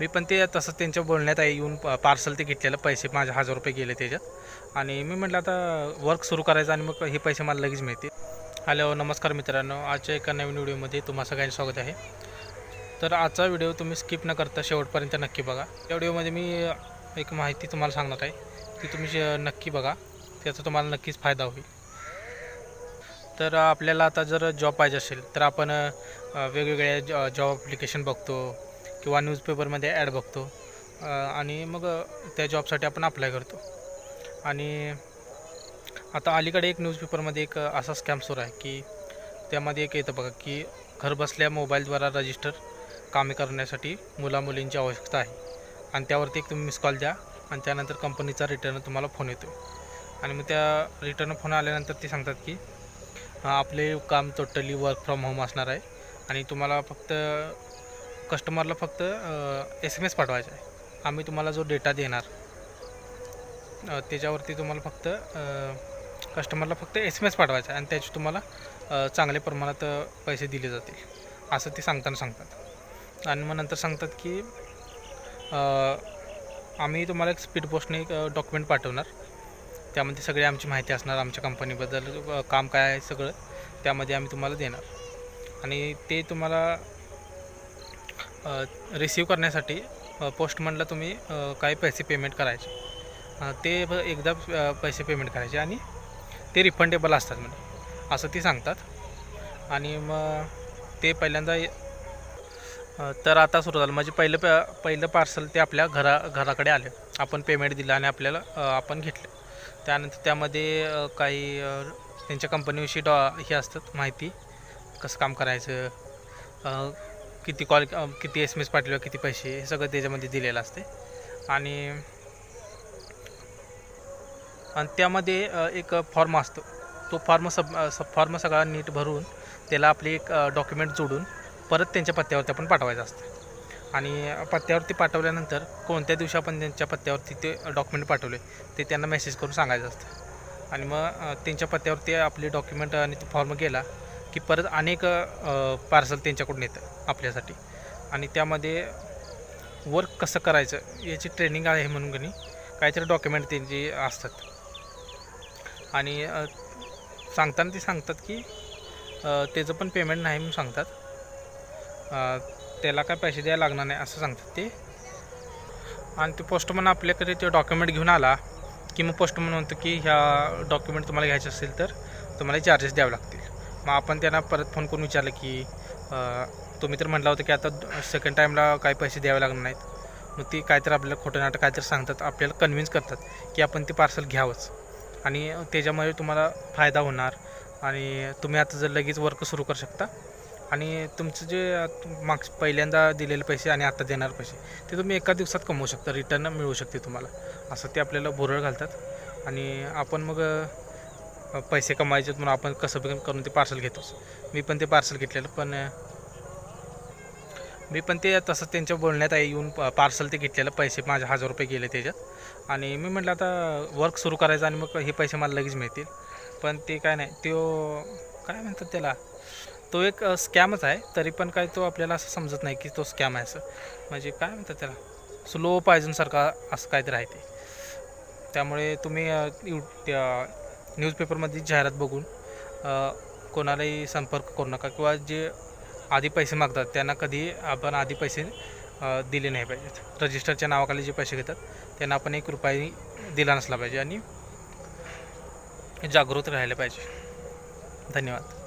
मी पण ते तसं त्यांच्या बोलण्यात आहे येऊन पार्सल ते घेतलेलं पैसे माझे हजार रुपये गेले त्याच्यात. आणि मी म्हटलं आता वर्क सुरू करायचं आणि मग हे पैसे मला लगेच मिळतील. हॅलो नमस्कार मित्रांनो. आजच्या एका नवीन व्हिडिओमध्ये तुम्हा सगळ्यांचं स्वागत आहे. तर आजचा व्हिडिओ तुम्ही स्किप न करता शेवटपर्यंत नक्की बघा. या व्हिडिओमध्ये मी एक माहिती तुम्हाला सांगणार आहे. ती तुम्ही नक्की बघा त्याचा तुम्हाला नक्कीच फायदा होईल. तर आपल्याला आता जर जॉब पाहिजे असेल तर आपण वेगवेगळ्या जॉब ॲप्लिकेशन बघतो. किंवा न्यूजपेपरमध्ये ॲड बघतो. आणि मग त्या जॉबसाठी आपण अप्लाय करतो. आणि आता अलीकडे एक न्यूजपेपरमध्ये एक असा स्कॅम सुरू आहे की त्यामध्ये एक येतं बघा की घरबसल्या मोबाईलद्वारा रजिस्टर कामे करण्यासाठी मुलामुलींची आवश्यकता आहे. आणि त्यावरती एक तुम्ही मिस कॉल द्या आणि त्यानंतर कंपनीचा रिटर्न तुम्हाला फोन येतो. आणि मग त्या रिटर्न फोन आल्यानंतर ते सांगतात की आपले काम टोटली वर्क फ्रॉम होम असणार आहे. आणि तुम्हाला फक्त कस्टमरला फक्त एस एम एस पाठवायचा आहे. आम्ही तुम्हाला जो डेटा देणार त्याच्यावरती तुम्हाला फक्त कस्टमरला फक्त एस एम एस पाठवायचा आहे आणि त्याचे तुम्हाला चांगल्या प्रमाणात पैसे दिले जातील. असं ते सांगताना सांगतात. आणि मग नंतर सांगतात की आम्ही तुम्हाला एक स्पीड पोस्टने एक डॉक्युमेंट पाठवणार. त्यामध्ये सगळी आमची माहिती असणार आमच्या कंपनीबद्दल काम काय आहे सगळं त्यामध्ये आम्ही तुम्हाला देणार. आणि ते तुम्हाला रिसीव करण्यासाठी पोस्टमनला तुम्ही काही पैसे पेमेंट करायचे. ते एकदा पैसे पेमेंट करायचे आणि ते रिफंडेबल असतात म्हणजे असं ते सांगतात. आणि मग ते पहिल्यांदा तर आता सुरू झालं. म्हणजे पहिलं प पहिलं पार्सल ते आपल्या घरा घराकडे आले. आपण पेमेंट दिलं आणि आपल्याला आपण घेतलं. त्यानंतर त्यामध्ये काही त्यांच्या कंपनीविषयी डॉ हे असतात माहिती. कसं काम करायचं? किती कॉल किती एस एम एस पाठवलं किती पैसे हे सगळं त्याच्यामध्ये दिलेलं असते. आणि आणि त्यामध्ये एक फॉर्म असतो. तो फॉर्म सब सब फॉर्म सगळा नीट भरून त्याला आपली एक डॉक्युमेंट जोडून परत त्यांच्या पत्त्यावरती आपण पाठवायचं असतं. आणि पत्त्यावरती पाठवल्यानंतर कोणत्या दिवशी आपण त्यांच्या पत्त्यावरती ते डॉक्युमेंट पाठवले ते त्यांना मेसेज करून सांगायचं असतं. आणि मग त्यांच्या पत्त्यावरती आपले डॉक्युमेंट आणि तो फॉर्म गेला की परत अनेक पार्सल त्यांच्याकडून येतं. आपल्यासाठी. आणि त्यामध्ये वर्क कसं करायचं याची ट्रेनिंग आहे म्हणून कनी काहीतरी डॉक्युमेंट त्यांची असतात. आणि सांगताना ते सांगतात की त्याचं पण पेमेंट नाही म्हणून सांगतात. त्याला काय पैसे द्यायला लागणार नाही असं सांगतात ते. आणि ते पोस्टमन आपल्याकडे ते डॉक्युमेंट घेऊन आला की मग पोस्टमन म्हणतो की ह्या डॉक्युमेंट तुम्हाला घ्यायचे असेल तर तुम्हाला चार्जेस द्यावे लागतील. मग आपण त्यांना परत फोन करून विचारलं की तुम्ही तर म्हटला होतं की आता सेकंड टाईमला काही पैसे द्यावे लागणार नाहीत. मग ती काहीतरी आपल्याला खोटं नाटक काहीतरी सांगतात आपल्याला कन्व्हिन्स करतात की आपण ते पार्सल घ्यावंच. आणि त्याच्यामुळे तुम्हाला फायदा होणार आणि तुम्ही आता जर लगेच वर्क सुरू करू शकता. आणि तुमचं जे माग पहिल्यांदा दिलेले पैसे आणि आता देणार पैसे ते तुम्ही एका दिवसात कमवू शकता रिटर्न मिळू शकते तुम्हाला. असं ते आपल्याला भुरळ घालतात. आणि आपण मग पैसे कमायचे म्हणून आपण कसं पण करून ते पार्सल घेतोच. मी पण ते पार्सल घेतलेलं पण मी पण ते तसं त्यांच्या बोलण्यात आहे येऊन पार्सल ते घेतलेलं पैसे माझे हजार रुपये गेले त्याच्यात. आणि मी म्हटलं आता वर्क सुरू करायचं आणि मग हे पैसे मला लगेच मिळतील. पण ते काय नाही तो काय म्हणतात त्याला तो एक स्कॅमच आहे तरी पण काय तो आपल्याला असं समजत नाही की तो स्कॅम आहे असं. म्हणजे काय म्हणतात त्याला स्लो पायजनसारखा असं काहीतरी आहे ते. त्यामुळे तुम्ही यू न्यूजपेपरमध्ये जाहिरात बघून कोणालाही संपर्क करू नका. किंवा जे आधी पैसे मागतात त्यांना कधी आपण आधी पैसे दिले नाही पाहिजेत. रजिस्टरच्या नावाखाली जे पैसे घेतात त्यांना आपण एक रुपयाही दिला नसला पाहिजे आणि जागृत राहायला पाहिजे. धन्यवाद.